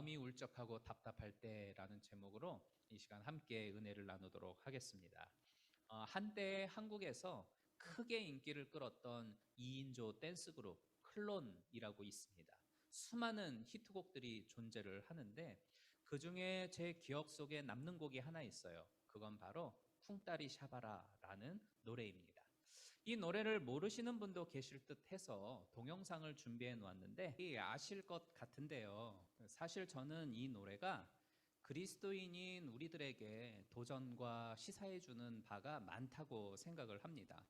마음이 울적하고 답답할 때라는 제목으로 이 시간 함께 은혜를 나누도록 하겠습니다. 어, 한때 한국에서 크게 인기를 끌었던 2인조 댄스 그룹 클론이라고 있습니다. 수많은 히트곡들이 존재를 하는데 그 중에 제 기억 속에 남는 곡이 하나 있어요. 그건 바로 쿵따리 샤바라라는 노래입니다. 이 노래를 모르시는 분도 계실 듯 해서 동영상을 준비해 놓았는데 아실 것 같은데요. 사실 저는 이 노래가 그리스도인인 우리들에게 도전과 시사해 주는 바가 많다고 생각을 합니다.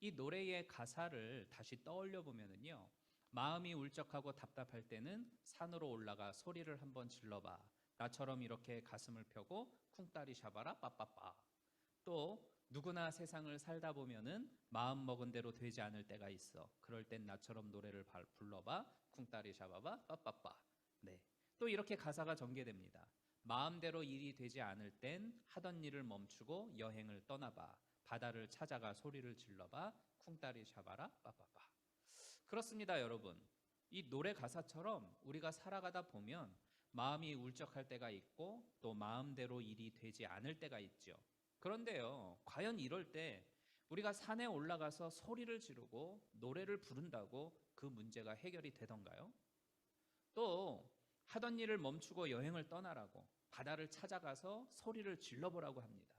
이 노래의 가사를 다시 떠올려 보면은요. 마음이 울적하고 답답할 때는 산으로 올라가 소리를 한번 질러봐. 나처럼 이렇게 가슴을 펴고 쿵따리 샤바라 빠빠빠. 또 누구나 세상을 살다 보면은 마음 먹은 대로 되지 않을 때가 있어. 그럴 땐 나처럼 노래를 불러봐. 쿵따리 샤바바 빠빠빠. 네. 또 이렇게 가사가 전개됩니다. 마음대로 일이 되지 않을 땐 하던 일을 멈추고 여행을 떠나봐. 바다를 찾아가 소리를 질러봐. 쿵따리 샤바라 빠빠빠. 그렇습니다, 여러분. 이 노래 가사처럼 우리가 살아가다 보면 마음이 울적할 때가 있고 또 마음대로 일이 되지 않을 때가 있죠. 그런데요, 과연 이럴 때 우리가 산에 올라가서 소리를 지르고 노래를 부른다고 그 문제가 해결이 되던가요? 또 하던 일을 멈추고 여행을 떠나라고 바다를 찾아가서 소리를 질러보라고 합니다.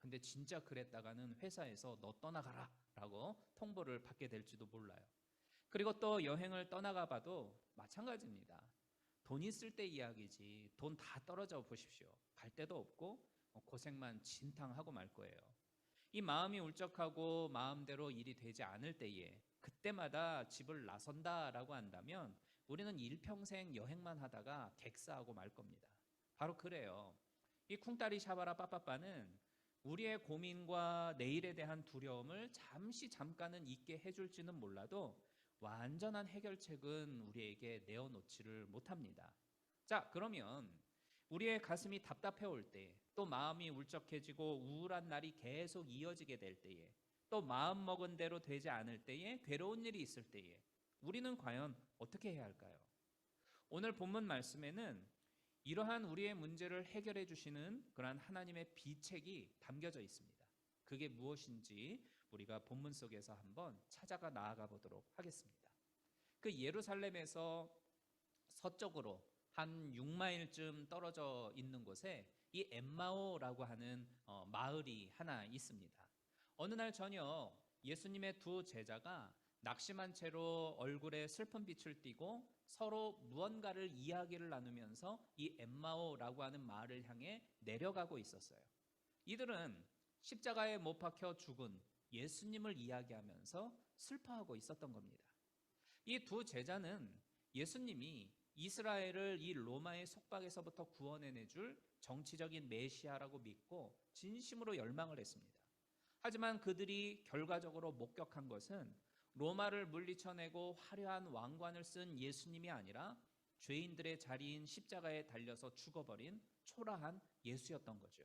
근데 진짜 그랬다가는 회사에서 너 떠나가라 라고 통보를 받게 될지도 몰라요. 그리고 또 여행을 떠나가 봐도 마찬가지입니다. 돈 있을 때 이야기지 돈 다 떨어져 보십시오. 갈 데도 없고 고생만 진탕하고 말 거예요. 이 마음이 울적하고 마음대로 일이 되지 않을 때에 그때마다 집을 나선다라고 한다면 우리는 일평생 여행만 하다가 객사하고 말 겁니다. 바로 그래요. 이 쿵따리 샤바라 빠빠빠는 우리의 고민과 내일에 대한 두려움을 잠시 잠깐은 잊게 해줄지는 몰라도 완전한 해결책은 우리에게 내어놓지를 못합니다. 자, 그러면 우리의 가슴이 답답해 올 때, 또 마음이 울적해지고 우울한 날이 계속 이어지게 될 때에, 또 마음 먹은 대로 되지 않을 때에, 괴로운 일이 있을 때에, 우리는 과연 어떻게 해야 할까요? 오늘 본문 말씀에는 이러한 우리의 문제를 해결해 주시는 그러한 하나님의 비책이 담겨져 있습니다. 그게 무엇인지 우리가 본문 속에서 한번 찾아가 나아가 보도록 하겠습니다. 그 예루살렘에서 서쪽으로 한 6마일쯤 떨어져 있는 곳에 이 엠마오라고 하는 어, 마을이 하나 있습니다. 어느 날 저녁 예수님의 두 제자가 낙심한 채로 얼굴에 슬픈 빛을 띠고 서로 무언가를 이야기를 나누면서 이 엠마오라고 하는 마을을 향해 내려가고 있었어요. 이들은 십자가에 못 박혀 죽은 예수님을 이야기하면서 슬퍼하고 있었던 겁니다. 이 두 제자는 예수님이 이스라엘을 이 로마의 속박에서부터 구원해내 줄 정치적인 메시아라고 믿고 진심으로 열망을 했습니다. 하지만 그들이 결과적으로 목격한 것은 로마를 물리쳐내고 화려한 왕관을 쓴 예수님이 아니라 죄인들의 자리인 십자가에 달려서 죽어버린 초라한 예수였던 거죠.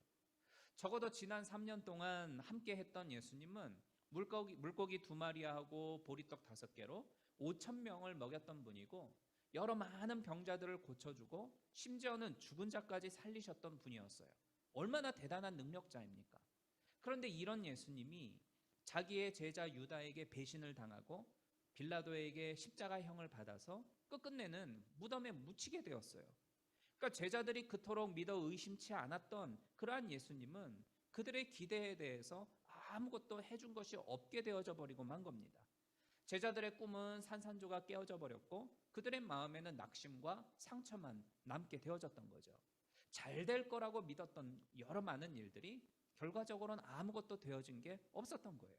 적어도 지난 3년 동안 함께 했던 예수님은 물고기, 물고기 두 마리하고 보리떡 다섯 개로 5천 명을 먹였던 분이고 여러 많은 병자들을 고쳐주고 심지어는 죽은 자까지 살리셨던 분이었어요. 얼마나 대단한 능력자입니까? 그런데 이런 예수님이 자기의 제자 유다에게 배신을 당하고 빌라도에게 십자가형을 받아서 끝끝내는 무덤에 묻히게 되었어요. 그러니까 제자들이 그토록 믿어 의심치 않았던 그러한 예수님은 그들의 기대에 대해서 아무것도 해준 것이 없게 되어져 버리고 만 겁니다. 제자들의 꿈은 산산조각 깨어져 버렸고 그들의 마음에는 낙심과 상처만 남게 되어졌던 거죠. 잘 될 거라고 믿었던 여러 많은 일들이 결과적으로는 아무것도 되어진 게 없었던 거예요.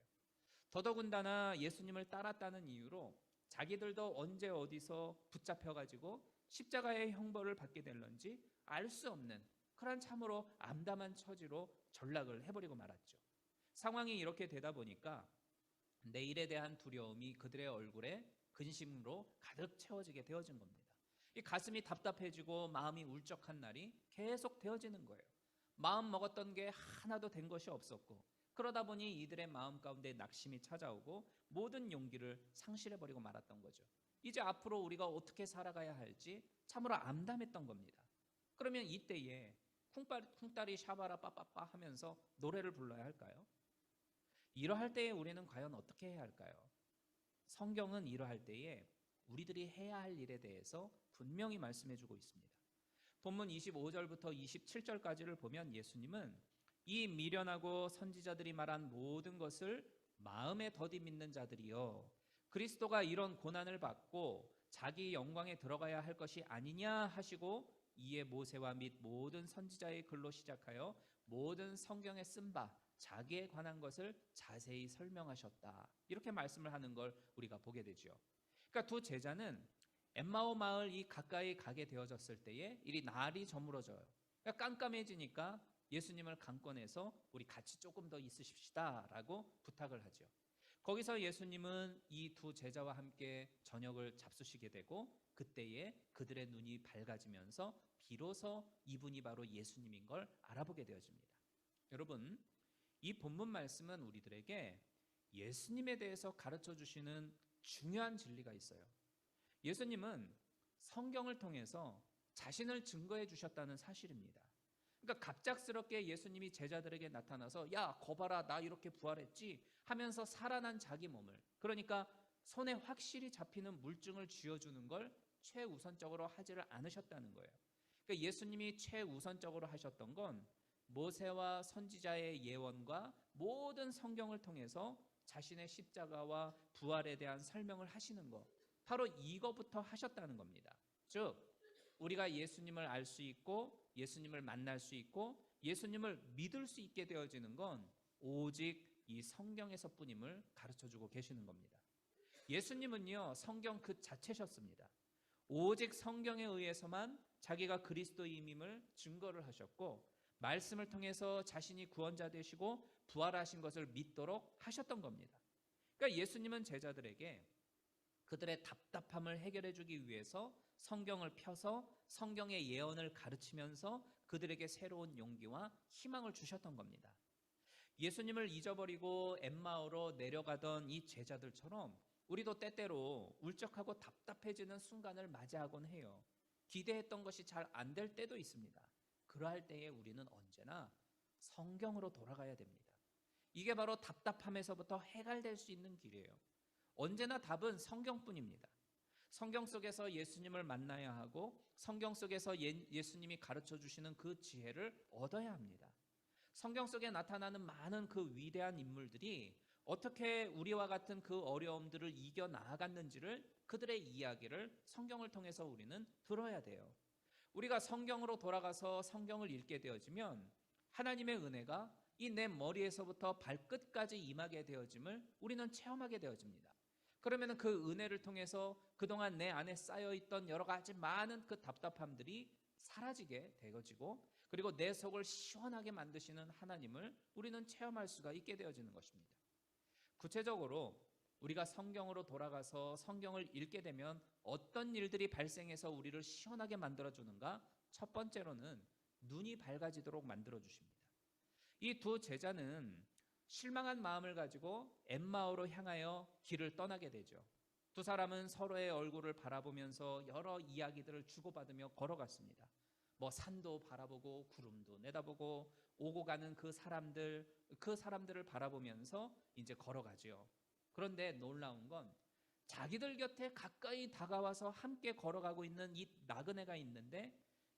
더더군다나 예수님을 따랐다는 이유로 자기들도 언제 어디서 붙잡혀가지고 십자가의 형벌을 받게 될런지 알 수 없는 그런 참으로 암담한 처지로 전락을 해버리고 말았죠. 상황이 이렇게 되다 보니까 내일에 대한 두려움이 그들의 얼굴에 근심으로 가득 채워지게 되어진 겁니다. 이 가슴이 답답해지고 마음이 울적한 날이 계속 되어지는 거예요. 마음 먹었던 게 하나도 된 것이 없었고 그러다 보니 이들의 마음 가운데 낙심이 찾아오고 모든 용기를 상실해 버리고 말았던 거죠. 이제 앞으로 우리가 어떻게 살아가야 할지 참으로 암담했던 겁니다. 그러면 이때에 쿵따리, 쿵따리 샤바라 빠빠빠 하면서 노래를 불러야 할까요? 이러할 때에 우리는 과연 어떻게 해야 할까요? 성경은 이러할 때에 우리들이 해야 할 일에 대해서 분명히 말씀해 주고 있습니다. 본문 25절부터 27절까지를 보면 예수님은 이 미련하고 선지자들이 말한 모든 것을 마음에 더디 믿는 자들이요 그리스도가 이런 고난을 받고 자기 영광에 들어가야 할 것이 아니냐 하시고 이에 모세와 및 모든 선지자의 글로 시작하여 모든 성경에 쓴 바 자기에 관한 것을 자세히 설명하셨다. 이렇게 말씀을 하는 걸 우리가 보게 되죠. 그러니까 두 제자는 엠마오 마을 이 가까이 가게 되어졌을 때에 일이 날이 저물어져요. 그러니까 깜깜해지니까 예수님을 강권해서 우리 같이 조금 더 있으십시다라고 부탁을 하죠. 거기서 예수님은 이 두 제자와 함께 저녁을 잡수시게 되고 그때에 그들의 눈이 밝아지면서 비로소 이분이 바로 예수님인 걸 알아보게 되어집니다. 여러분, 이 본문 말씀은 우리들에게 예수님에 대해서 가르쳐 주시는 중요한 진리가 있어요. 예수님은 성경을 통해서 자신을 증거해 주셨다는 사실입니다. 그러니까 갑작스럽게 예수님이 제자들에게 나타나서 야, 거봐라, 나 이렇게 부활했지 하면서 살아난 자기 몸을 그러니까 손에 확실히 잡히는 물증을 쥐어주는 걸 최우선적으로 하지를 않으셨다는 거예요. 그러니까 예수님이 최우선적으로 하셨던 건 모세와 선지자의 예언과 모든 성경을 통해서 자신의 십자가와 부활에 대한 설명을 하시는 것. 바로 이거부터 하셨다는 겁니다. 즉, 우리가 예수님을 알 수 있고 예수님을 만날 수 있고 예수님을 믿을 수 있게 되어지는 건 오직 이 성경에서뿐임을 가르쳐 주고 계시는 겁니다. 예수님은요, 성경 그 자체셨습니다. 오직 성경에 의해서만 자기가 그리스도임임을 증거를 하셨고 말씀을 통해서 자신이 구원자 되시고 부활하신 것을 믿도록 하셨던 겁니다. 그러니까 예수님은 제자들에게 그들의 답답함을 해결해 주기 위해서 성경을 펴서 성경의 예언을 가르치면서 그들에게 새로운 용기와 희망을 주셨던 겁니다. 예수님을 잊어버리고 엠마오로 내려가던 이 제자들처럼 우리도 때때로 울적하고 답답해지는 순간을 맞이하곤 해요. 기대했던 것이 잘 안 될 때도 있습니다. 그러할 때에 우리는 언제나 성경으로 돌아가야 됩니다. 이게 바로 답답함에서부터 해갈될 수 있는 길이에요. 언제나 답은 성경뿐입니다. 성경 속에서 예수님을 만나야 하고 성경 속에서 예, 수님이 가르쳐 주시는 그 지혜를 얻어야 합니다. 성경 속에 나타나는 많은 그 위대한 인물들이 어떻게 우리와 같은 그 어려움들을 이겨 나아갔는지를 그들의 이야기를 성경을 통해서 우리는 들어야 돼요. 우리가 성경으로 돌아가서 성경을 읽게 되어지면 하나님의 은혜가 이 내 머리에서부터 발끝까지 임하게 되어짐을 우리는 체험하게 되어집니다. 그러면 그 은혜를 통해서 그동안 내 안에 쌓여 있던 여러 가지 많은 그 답답함들이 사라지게 되어지고 그리고 내 속을 시원하게 만드시는 하나님을 우리는 체험할 수가 있게 되어지는 것입니다. 구체적으로 우리가 성경으로 돌아가서 성경을 읽게 되면 어떤 일들이 발생해서 우리를 시원하게 만들어 주는가? 첫 번째로는 눈이 밝아지도록 만들어 주십니다. 이 두 제자는 실망한 마음을 가지고 엠마오로 향하여 길을 떠나게 되죠. 두 사람은 서로의 얼굴을 바라보면서 여러 이야기들을 주고받으며 걸어갔습니다. 뭐 산도 바라보고 구름도 내다보고 오고 가는 그 사람들 그 사람들을 바라보면서 이제 걸어가지요. 그런데 놀라운 건 자기들 곁에 가까이 다가와서 함께 걸어가고 있는 이 나그네가 있는데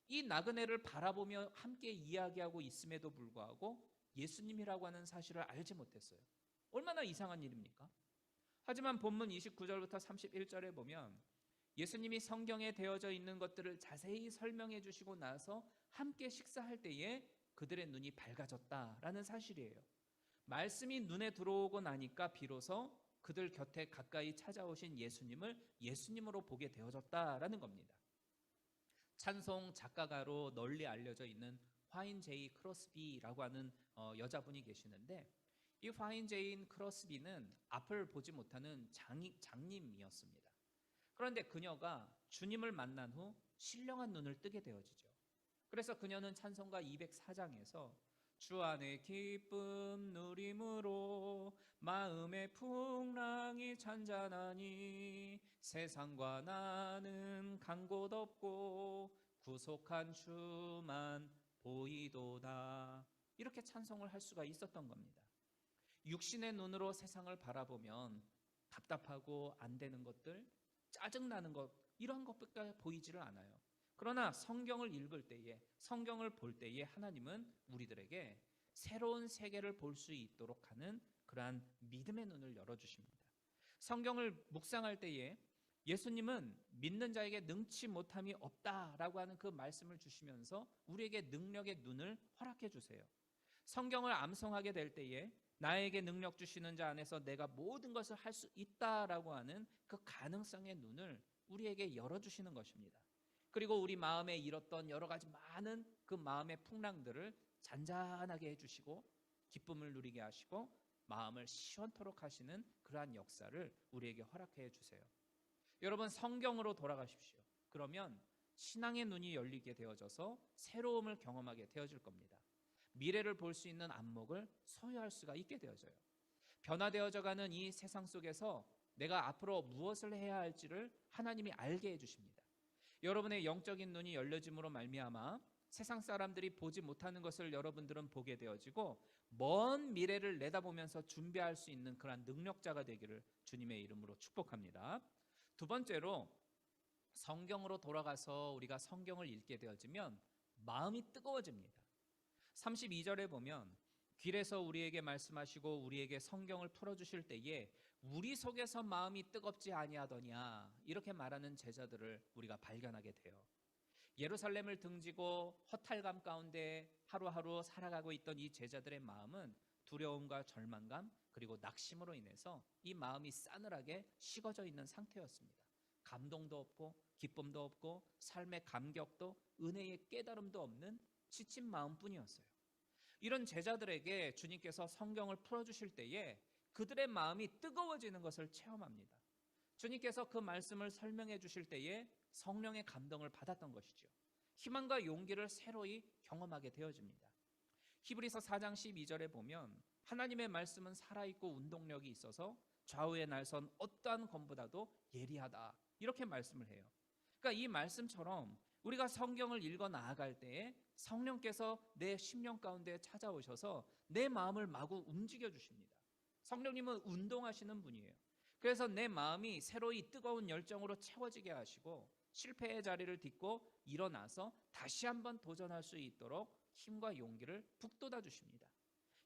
이 나그네를 바라보며 함께 이야기하고 있음에도 불구하고 예수님이라고 하는 사실을 알지 못했어요. 얼마나 이상한 일입니까? 하지만 본문 29절부터 31절에 보면 예수님이 성경에 되어져 있는 것들을 자세히 설명해 주시고 나서 함께 식사할 때에 그들의 눈이 밝아졌다라는 사실이에요. 말씀이 눈에 들어오고 나니까 비로소 그들 곁에 가까이 찾아오신 예수님을 예수님으로 보게 되어졌다라는 겁니다. 찬송 작가가로 널리 알려져 있는 화인 제이 크로스비라고 하는 어, 여자분이 계시는데 이 화인 제인 크로스비는 앞을 보지 못하는 장이, 장님이었습니다. 그런데 그녀가 주님을 만난 후 신령한 눈을 뜨게 되어지죠. 그래서 그녀는 찬송가 204장에서 주 안에 기쁨 누림으로 마음의 풍랑이 잔잔하니 세상과 나는 간 곳 없고 구속한 주만 보이도다. 이렇게 찬송을 할 수가 있었던 겁니다. 육신의 눈으로 세상을 바라보면 답답하고 안 되는 것들, 짜증나는 것, 이런 것밖에 보이지를 않아요. 그러나 성경을 읽을 때에, 성경을 볼 때에 하나님은 우리들에게 새로운 세계를 볼 수 있도록 하는 그러한 믿음의 눈을 열어 주십니다. 성경을 묵상할 때에 예수님은 믿는 자에게 능치 못함이 없다라고 하는 그 말씀을 주시면서 우리에게 능력의 눈을 허락해 주세요. 성경을 암송하게 될 때에 나에게 능력 주시는 자 안에서 내가 모든 것을 할 수 있다라고 하는 그 가능성의 눈을 우리에게 열어 주시는 것입니다. 그리고 우리 마음에 잃었던 여러 가지 많은 그 마음의 풍랑들을 잔잔하게 해 주시고 기쁨을 누리게 하시고 마음을 시원토록 하시는 그러한 역사를 우리에게 허락해 주세요. 여러분 성경으로 돌아가십시오. 그러면 신앙의 눈이 열리게 되어져서 새로움을 경험하게 되어질 겁니다. 미래를 볼 수 있는 안목을 소유할 수가 있게 되어져요. 변화되어져 가는 이 세상 속에서 내가 앞으로 무엇을 해야 할지를 하나님이 알게 해 주십니다. 여러분의 영적인 눈이 열려짐으로 말미암아 세상 사람들이 보지 못하는 것을 여러분들은 보게 되어지고 먼 미래를 내다보면서 준비할 수 있는 그러한 능력자가 되기를 주님의 이름으로 축복합니다. 두 번째로 성경으로 돌아가서 우리가 성경을 읽게 되어지면 마음이 뜨거워집니다. 32절에 보면 길에서 우리에게 말씀하시고 우리에게 성경을 풀어 주실 때에 우리 속에서 마음이 뜨겁지 아니하더냐 이렇게 말하는 제자들을 우리가 발견하게 돼요. 예루살렘을 등지고 허탈감 가운데 하루하루 살아가고 있던 이 제자들의 마음은 두려움과 절망감 그리고 낙심으로 인해서 이 마음이 싸늘하게 식어져 있는 상태였습니다. 감동도 없고 기쁨도 없고 삶의 감격도 은혜의 깨달음도 없는 지친 마음뿐이었어요. 이런 제자들에게 주님께서 성경을 풀어 주실 때에 그들의 마음이 뜨거워지는 것을 체험합니다. 주님께서 그 말씀을 설명해 주실 때에 성령의 감동을 받았던 것이죠. 희망과 용기를 새로이 경험하게 되어집니다. 히브리서 4장 12절에 보면 하나님의 말씀은 살아있고 운동력이 있어서 좌우에 날선 어떠한 검보다도 예리하다. 이렇게 말씀을 해요. 그러니까 이 말씀처럼 우리가 성경을 읽어 나아갈 때에 성령께서 내 심령 가운데 찾아오셔서 내 마음을 마구 움직여 주십니다. 성령님은 운동하시는 분이에요. 그래서 내 마음이 새로이 뜨거운 열정으로 채워지게 하시고 실패의 자리를 딛고 일어나서 다시 한번 도전할 수 있도록 힘과 용기를 북돋아 주십니다.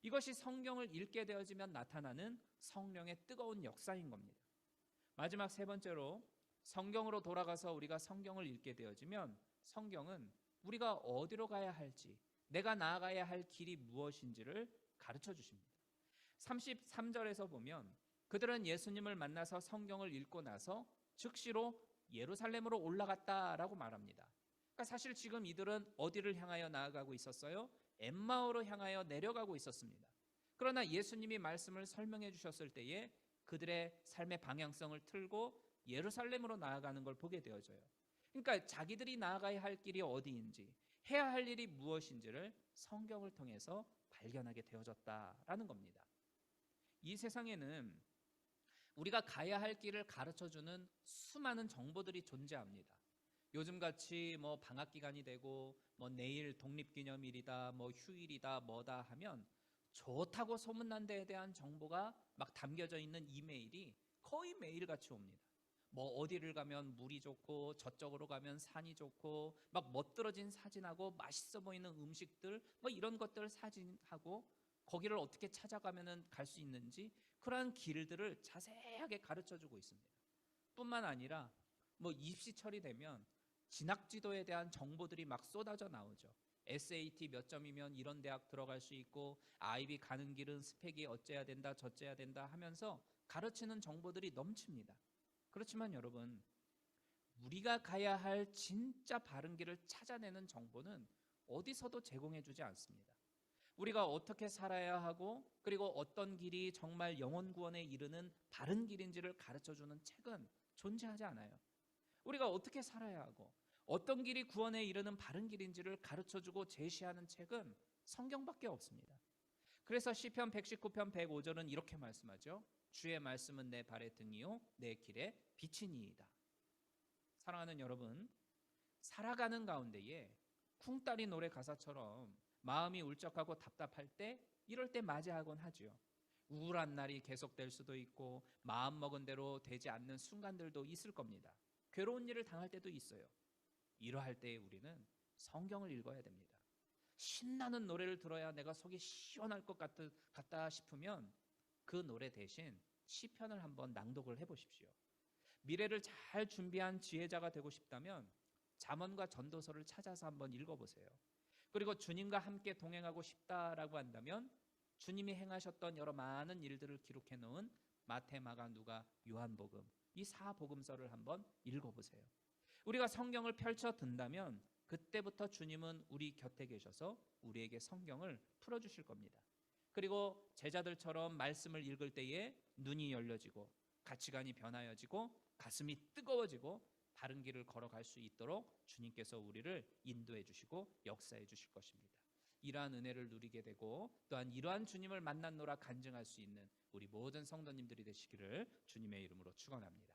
이것이 성경을 읽게 되어지면 나타나는 성령의 뜨거운 역사인 겁니다. 마지막 세 번째로 성경으로 돌아가서 우리가 성경을 읽게 되어지면 성경은 우리가 어디로 가야 할지, 내가 나아가야 할 길이 무엇인지를 가르쳐 주십니다. 33절에서 보면 그들은 예수님을 만나서 성경을 읽고 나서 즉시로 예루살렘으로 올라갔다라고 말합니다. 그러니까 사실 지금 이들은 어디를 향하여 나아가고 있었어요? 엠마오로 향하여 내려가고 있었습니다. 그러나 예수님이 말씀을 설명해 주셨을 때에 그들의 삶의 방향성을 틀고 예루살렘으로 나아가는 걸 보게 되어져요. 그러니까 자기들이 나아가야 할 길이 어디인지, 해야 할 일이 무엇인지를 성경을 통해서 발견하게 되어졌다라는 겁니다. 이 세상에는 우리가 가야 할 길을 가르쳐 주는 수많은 정보들이 존재합니다. 요즘 같이 뭐 방학 기간이 되고 뭐 내일 독립기념일이다, 뭐 휴일이다, 뭐다 하면 좋다고 소문난 데에 대한 정보가 막 담겨져 있는 이메일이 거의 매일 같이 옵니다. 뭐 어디를 가면 물이 좋고 저쪽으로 가면 산이 좋고 막 멋들어진 사진하고 맛있어 보이는 음식들 뭐 이런 것들 사진하고 거기를 어떻게 찾아가면은 갈 수 있는지 그러한 길들을 자세하게 가르쳐 주고 있습니다. 뿐만 아니라 뭐 입시철이 되면 진학 지도에 대한 정보들이 막 쏟아져 나오죠. SAT 몇 점이면 이런 대학 들어갈 수 있고 아이비 가는 길은 스펙이 어째야 된다 저째야 된다 하면서 가르치는 정보들이 넘칩니다. 그렇지만 여러분 우리가 가야 할 진짜 바른 길을 찾아내는 정보는 어디서도 제공해 주지 않습니다. 우리가 어떻게 살아야 하고 그리고 어떤 길이 정말 영원 구원에 이르는 바른 길인지를 가르쳐 주는 책은 존재하지 않아요. 우리가 어떻게 살아야 하고 어떤 길이 구원에 이르는 바른 길인지를 가르쳐 주고 제시하는 책은 성경밖에 없습니다. 그래서 시편 119편 105절은 이렇게 말씀하죠. 주의 말씀은 내 발의 등이요 내 길에 빛이니이다. 사랑하는 여러분, 살아가는 가운데에 쿵따리 노래 가사처럼 마음이 울적하고 답답할 때 이럴 때 맞이하곤 하지요. 우울한 날이 계속될 수도 있고 마음 먹은 대로 되지 않는 순간들도 있을 겁니다. 괴로운 일을 당할 때도 있어요. 이러할 때에 우리는 성경을 읽어야 됩니다. 신나는 노래를 들어야 내가 속이 시원할 것 같, 같다 싶으면 그 노래 대신 시편을 한번 낭독을 해보십시오. 미래를 잘 준비한 지혜자가 되고 싶다면 잠언과 전도서를 찾아서 한번 읽어보세요. 그리고 주님과 함께 동행하고 싶다라고 한다면 주님이 행하셨던 여러 많은 일들을 기록해 놓은 마태, 마가, 누가, 요한복음 이 사복음서를 한번 읽어보세요. 우리가 성경을 펼쳐 든다면 그때부터 주님은 우리 곁에 계셔서 우리에게 성경을 풀어 주실 겁니다. 그리고 제자들처럼 말씀을 읽을 때에 눈이 열려지고 가치관이 변하여지고 가슴이 뜨거워지고 바른 길을 걸어갈 수 있도록 주님께서 우리를 인도해 주시고 역사해 주실 것입니다. 이러한 은혜를 누리게 되고 또한 이러한 주님을 만났노라 간증할 수 있는 우리 모든 성도님들이 되시기를 주님의 이름으로 축원합니다.